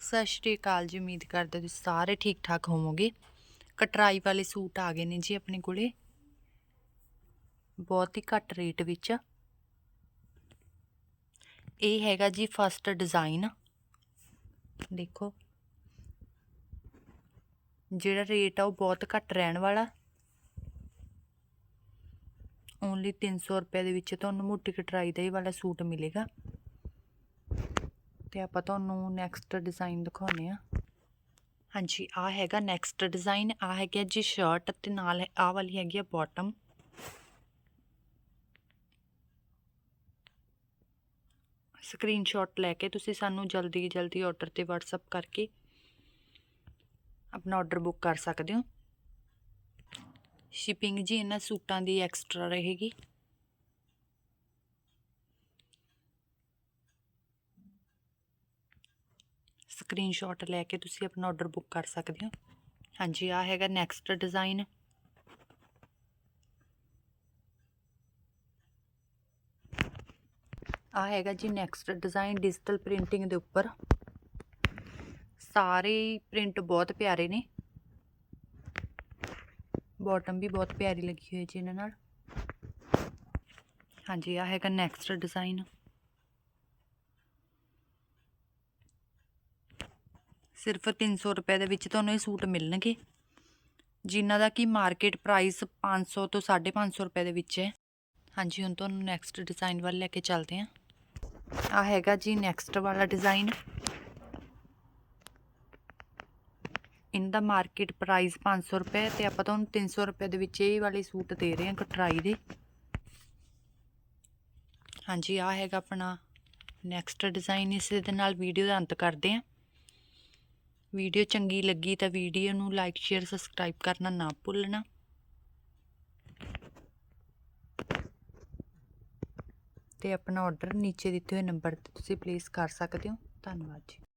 ਸਤਿ ਸ਼੍ਰੀ ਅਕਾਲ ਜੀ, ਉਮੀਦ ਕਰਦੇ ਤੁਸੀਂ ਸਾਰੇ ਠੀਕ ਠਾਕ ਹੋਵੋਗੇ। ਕਟਰਾਈ ਵਾਲੇ ਸੂਟ ਆ ਗਏ ਨੇ ਜੀ ਆਪਣੇ ਕੋਲੇ। ਬਹੁਤ ਹੀ ਘੱਟ ਰੇਟ ਵਿੱਚ। ਇਹ ਹੈਗਾ ਜੀ ਫਸਟ ਡਿਜ਼ਾਈਨ ਦੇਖੋ। ਜਿਹੜਾ ਰੇਟ ਆ ਉਹ ਬਹੁਤ ਘੱਟ ਰਹਿਣ ਵਾਲਾ। ਓਨਲੀ 300 ਰੁਪਏ ਦੇ ਵਿੱਚ ਤੁਹਾਨੂੰ ਮੋਟੀ ਕਟਰਾਈ ਦਾ ਹੀ ਵਾਲਾ ਸੂਟ ਮਿਲੇਗਾ। ਤੇ ਆਪਾਂ ਤੁਹਾਨੂੰ ਨੈਕਸਟ ਡਿਜ਼ਾਈਨ ਦਿਖਾਉਨੇ ਆ ਹਾਂਜੀ ਆ ਹੈਗਾ ਨੈਕਸਟ ਡਿਜ਼ਾਈਨ ਆ ਹੈਗਾ ਜੀ ਸ਼ਰਟ ਤੇ ਨਾਲ ਆ ਵਾਲੀ ਹੈਗੀ ਆ ਬਾਟਮ ਸਕਰੀਨਸ਼ਾਟ ਲੈ ਕੇ ਤੁਸੀਂ ਸਾਨੂੰ ਜਲਦੀ ਜਲਦੀ ਆਰਡਰ ਤੇ WhatsApp ਕਰਕੇ ਆਪਣਾ ਆਰਡਰ ਬੁੱਕ ਕਰ ਸਕਦੇ ਹੋ। ਸ਼ਿਪਿੰਗ ਜੀ ਇਹਨਾਂ ਸੂਟਾਂ ਦੀ ਐਕਸਟਰਾ ਰਹੇਗੀ। ਸਕਰੀਨਸ਼ਾਟ ਲੈ ਕੇ ਤੁਸੀਂ ਆਪਣਾ ਆਰਡਰ ਬੁੱਕ ਕਰ ਸਕਦੇ ਹੋ। ਹਾਂਜੀ ਆ ਹੈਗਾ ਨੈਕਸਟ ਡਿਜ਼ਾਈਨ ਆ ਹੈਗਾ ਜੀ ਨੈਕਸਟ ਡਿਜ਼ਾਈਨ ਡਿਜੀਟਲ ਪ੍ਰਿੰਟਿੰਗ ਦੇ ਉੱਪਰ। ਸਾਰੇ ਪ੍ਰਿੰਟ ਬਹੁਤ ਪਿਆਰੇ ਨੇ। ਬਾਟਮ ਵੀ ਬਹੁਤ ਪਿਆਰੀ ਲੱਗੀ ਹੋਈ ਜੀ ਇਹਨਾਂ ਨਾਲ। ਹਾਂਜੀ ਆ ਹੈਗਾ ਨੈਕਸਟ ਡਿਜ਼ਾਈਨ ਸਿਰਫ 300 ਰੁਪਏ ਦੇ ਵਿੱਚ ਤੁਹਾਨੂੰ ਇਹ ਸੂਟ ਮਿਲਣਗੇ। ਜਿਨ੍ਹਾਂ ਦਾ ਕਿ ਮਾਰਕੀਟ ਪ੍ਰਾਈਸ 500 ਤੋਂ 550 ਰੁਪਏ ਦੇ ਵਿੱਚ ਹੈ। ਹਾਂਜੀ, ਹੁਣ ਤੁਹਾਨੂੰ ਨੈਕਸਟ ਡਿਜ਼ਾਈਨ ਵੱਲ ਲੈ ਕੇ ਚੱਲਦੇ ਹਾਂ। ਆ ਹੈਗਾ ਜੀ ਨੈਕਸਟ ਵਾਲਾ ਡਿਜ਼ਾਈਨ ਇਹਦਾ ਮਾਰਕੀਟ ਪ੍ਰਾਈਸ 500 ਰੁਪਏ ਤੇ ਆਪਾਂ ਤੁਹਾਨੂੰ 300 ਰੁਪਏ ਦੇ ਵਿੱਚ ਇਹ ਵਾਲੇ ਸੂਟ ਦੇ ਰਹੇ ਹਾਂ ਕਟਰਾਈ ਦੇ। ਹਾਂਜੀ ਆ ਹੈਗਾ ਆਪਣਾ ਨੈਕਸਟ ਡਿਜ਼ਾਈਨ ਇਸ ਦੇ ਨਾਲ ਵੀਡੀਓ ਦਾ ਅੰਤ ਕਰਦੇ ਹਾਂ। ਵੀਡੀਓ ਚੰਗੀ ਲੱਗੀ ਤਾਂ ਵੀਡੀਓ ਨੂੰ ਲਾਈਕ ਸ਼ੇਅਰ ਸਬਸਕ੍ਰਾਈਬ ਕਰਨਾ ਨਾ ਭੁੱਲਣਾ। ਤੇ ਆਪਣਾ ਆਰਡਰ ਨੀਚੇ ਦਿੱਤੇ ਹੋਏ ਨੰਬਰ ਤੇ ਤੁਸੀਂ ਪਲੇਸ ਕਰ ਸਕਦੇ ਹੋ। ਧੰਨਵਾਦ ਜੀ।